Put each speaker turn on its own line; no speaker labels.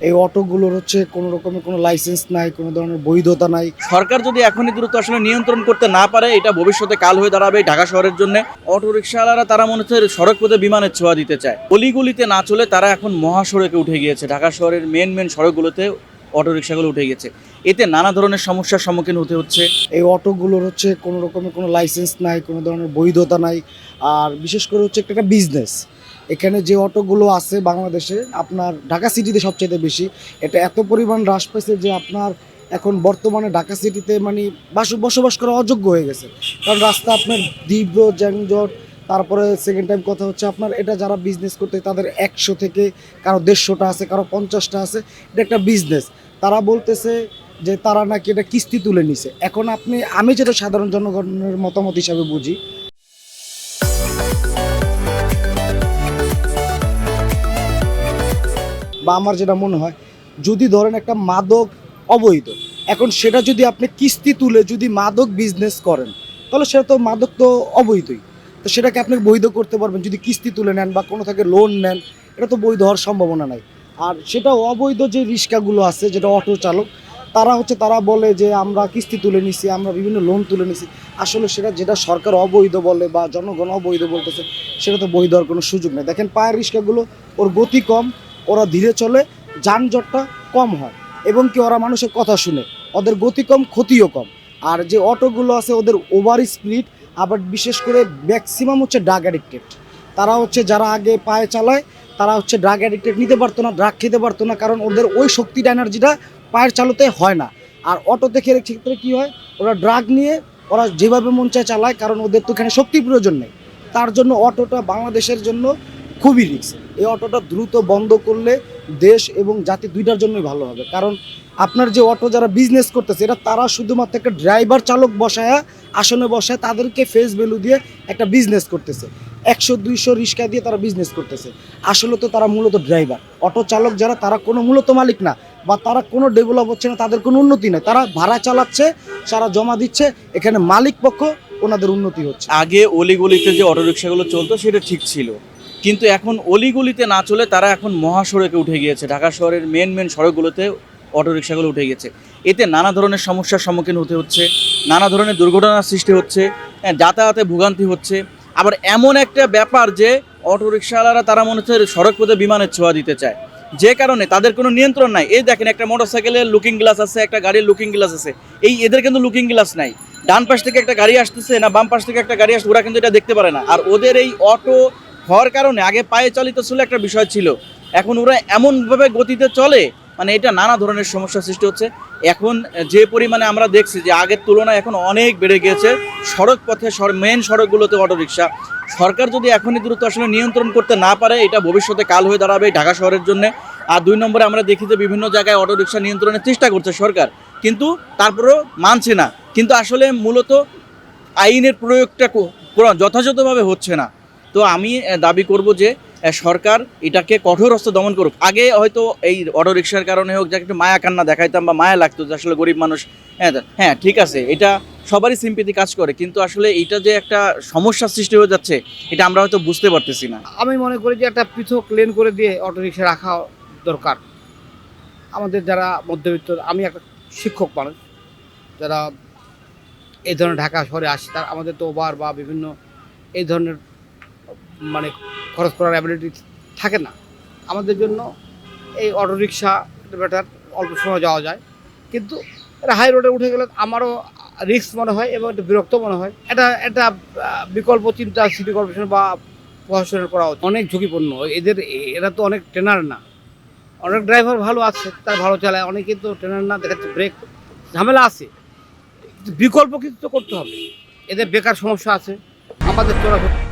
এই অটোগুলোর হচ্ছে কোনো রকমের কোনো লাইসেন্স নাই কোনো ধরনের বৈধতা নাই।
সরকার যদি এখনই দ্রুত আসলে নিয়ন্ত্রণ করতে না পারে এটা ভবিষ্যতে কাল হয়ে দাঁড়াবে ঢাকা শহরের জন্য। অটো রিক্সাওয়ালারা তারা মনে হচ্ছে সড়ক পথে বিমানের ছোঁয়া দিতে চায়। অলিগুলিতে না চলে তারা এখন মহাসড়কে উঠে গিয়েছে। ঢাকা শহরের মেন মেন সড়কগুলোতে অটো রিক্সাগুলো উঠে গেছে এতে নানা ধরনের সমস্যার সম্মুখীন হতে হচ্ছে।
এই অটোগুলোর হচ্ছে কোনো রকমের কোনো লাইসেন্স নাই কোনো ধরনের বৈধতা নাই। আর বিশেষ করে হচ্ছে একটা বিজনেস এখানে যে অটোগুলো আছে বাংলাদেশে, আপনার ঢাকা সিটিতে সবচেয়ে বেশি, এটা এত পরিমাণ হ্রাস পেয়েছে যে আপনার এখন বর্তমানে ঢাকা সিটিতে মানে বাস বসবাস করা অযোগ্য হয়ে গেছে। কারণ রাস্তা আপনার তীব্র যানজট, তারপরে সেকেন্ড টাইম কথা হচ্ছে আপনার এটা যারা বিজনেস করতে, তাদের একশো থেকে কারও দেড়শোটা আছে, কারও পঞ্চাশটা আছে, এটা একটা বিজনেস তারা বলতেছে যে তারা নাকি এটা কিস্তি তুলে নিছে। এখন আপনি, আমি যেটা সাধারণ জনগণের মতামত হিসাবে বুঝি বা আমার যেটা মনে হয়, যদি ধরেন একটা মাদক অবৈধ, এখন সেটা যদি আপনি কিস্তি তুলে যদি মাদক বিজনেস করেন, তাহলে সেটা তো মাদক তো অবৈধই। তো সেটাকে আপনি বৈধ করতে পারবেন, যদি কিস্তি তুলে নেন বা কোনো থেকে লোন নেন, এটা তো বৈধ হওয়ার সম্ভাবনা নাই। আর সেটা অবৈধ যে রিক্সাগুলো আছে, যেটা অটো চালক, তারা হচ্ছে, তারা বলে যে আমরা কিস্তি তুলে নিছি, আমরা বিভিন্ন লোন তুলে নিছি। আসলে সেটা যেটা সরকার অবৈধ বলে বা জনগণ অবৈধ বলতেছে, সেটা তো বৈধ হওয়ার কোনো সুযোগ নেই। দেখেন পায়ের রিক্সাগুলো ওর গতি কম ওরা ধীরে চলে, যানজটটা কম হয় এবং কি ওরা মানুষের কথা শুনে। ওদের গতি কম, ক্ষতিও কম। আর যে অটোগুলো আছে, ওদের ওভার স্পিড আবার বিশেষ করে ম্যাক্সিমাম হচ্ছে ড্রাগ অ্যাডিক্টেড তারা হচ্ছে যারা আগে পায়ে চালায়, তারা হচ্ছে ড্রাগ অ্যাডিক্টেড নিতে পারতো না ড্রাগ খেতে পারতো না, কারণ ওদের ওই শক্তিটা এনার্জিটা পায়ের চালতে হয় না। আর অটোতে খেলে ক্ষেত্রে কী হয়, ওরা ড্রাগ নিয়ে, ওরা যেভাবে মন চায় চালায়, কারণ ওদের তো এখানে শক্তি প্রয়োজন নেই। তার জন্য অটোটা বাংলাদেশের জন্য খুবই রিক্স এই অটোটা দ্রুত বন্ধ করলে দেশ এবং জাতি দুইটার জন্যই ভালো হবে। কারণ আপনার যে অটো যারা বিজনেস করতেছে এটা তারা শুধুমাত্র একটা ড্রাইভার চালক বসায়া, আসনে বসায় তাদেরকে ফেস ভ্যালু দিয়ে একটা বিজনেস করতেছে। একশো, দুইশো রিক্সা দিয়ে তারা বিজনেস করতেছে। আসলে তো তারা মূলত ড্রাইভার অটো চালক যারা, তারা কোনো মূলত মালিক না বা তারা কোনো ডেভেলপ হচ্ছে না, তাদের কোনো উন্নতি নেই। তারা ভাড়া চালাচ্ছে, সারা জমা দিচ্ছে, এখানে মালিক পক্ষ ওনাদের উন্নতি হচ্ছে।
আগে অলিগলিতে যে অটো রিক্সাগুলো চলতো, সেটা ঠিক ছিল। কিন্তু এখন অলিগলিতে না চলে তারা এখন মহাসড়কে উঠে গিয়েছে। ঢাকা শহরের মেন মেন সড়কগুলোতে অটো রিক্সাগুলো উঠে গেছে এতে নানা ধরনের সমস্যার সম্মুখীন হতে হচ্ছে নানা ধরনের দুর্ঘটনার সৃষ্টি হচ্ছে হ্যাঁ, যাতায়াতে ভোগান্তি হচ্ছে। আবার এমন একটা ব্যাপার যে অটো রিক্সাওয়ালারা তারা মনে হচ্ছে সড়ক পথে বিমানের ছোঁয়া দিতে চায়। যে কারণে তাদের কোনো নিয়ন্ত্রণ নাই। এই দেখেন একটা মোটরসাইকেলের লুকিং গ্লাস আছে একটা গাড়ির লুকিং গ্লাস আছে। এই এদের কিন্তু লুকিং গ্লাস নাই। ডান পাশ থেকে একটা গাড়ি আসতেছে না বাম পাশ থেকে একটা গাড়ি আসছে ওরা কিন্তু এটা দেখতে পারে না। আর ওদের এই অটো হওয়ার কারণে আগে পায়ে চালিত ছিল একটা বিষয় ছিল। এখন ওরা এমনভাবে গতিতে চলে মানে এটা নানা ধরনের সমস্যার সৃষ্টি হচ্ছে। এখন যে পরিমাণে আমরা দেখছি যে আগের তুলনায় এখন অনেক বেড়ে গিয়েছে, সড়ক পথে মেন সড়কগুলোতে অটোরিকশা। সরকার যদি এখনই দ্রুত আসলে নিয়ন্ত্রণ করতে না পারে, এটা ভবিষ্যতে কাল হয়ে দাঁড়াবে ঢাকা শহরের জন্য। আর দুই নম্বরে আমরা দেখি যে বিভিন্ন জায়গায় অটোরিকশা নিয়ন্ত্রণের চেষ্টা করছে সরকার। কিন্তু তারপরেও মানছে না। কিন্তু আসলে মূলত আইনের প্রয়োগটা যথাযথভাবে হচ্ছে না। তো আমি দাবি করব যে সরকার এটাকে কঠোর হস্তে দমন করুক। আগে হয়তো এই অটো রিক্সার কারণে হোক, যাকে একটু মায়া কান্না দেখাইতাম বা মায়া লাগতো যে আসলে গরিব মানুষ হ্যাঁ হ্যাঁ ঠিক আছে, এটা সবারই সিম্পিতি কাজ করে, কিন্তু আসলে এটা যে একটা সমস্যার সৃষ্টি হয়ে যাচ্ছে, এটা আমরা হয়তো বুঝতে পারতেছি না।
আমি মনে করি যে একটা পৃথক লেন করে দিয়ে অটোরিক্সা রাখা দরকার। আমাদের যারা মধ্যবিত্ত, আমি একটা শিক্ষক মানুষ, যারা এই ধরনের ঢাকা শহরে আসে, তার আমাদের তো ওভার বা বিভিন্ন এই ধরনের মানে খরচ করার অ্যাবিলিটি থাকে না। আমাদের জন্য এই অটোরিক্সা বেটার অল্প সময় যাওয়া যায়। কিন্তু এটা হাই রোডে উঠে গেলে আমারও রিস্ক মনে হয় এবং একটু বিরক্ত মনে হয়। এটা আহ, বিকল্প চিন্তা সিটি কর্পোরেশন বা প্রশাসনের করা। অনেক ঝুঁকিপূর্ণ। এদের এরা তো অনেক ট্রেনার না। অনেক ড্রাইভার ভালো আছে তারা ভালো চালায় অনেকে তো ট্রেনার না দেখাচ্ছে ব্রেক ঝামেলা আছে। বিকল্প কিছু তো করতে হবে। এদের বেকার সমস্যা আছে। আমাদের চলাফেরা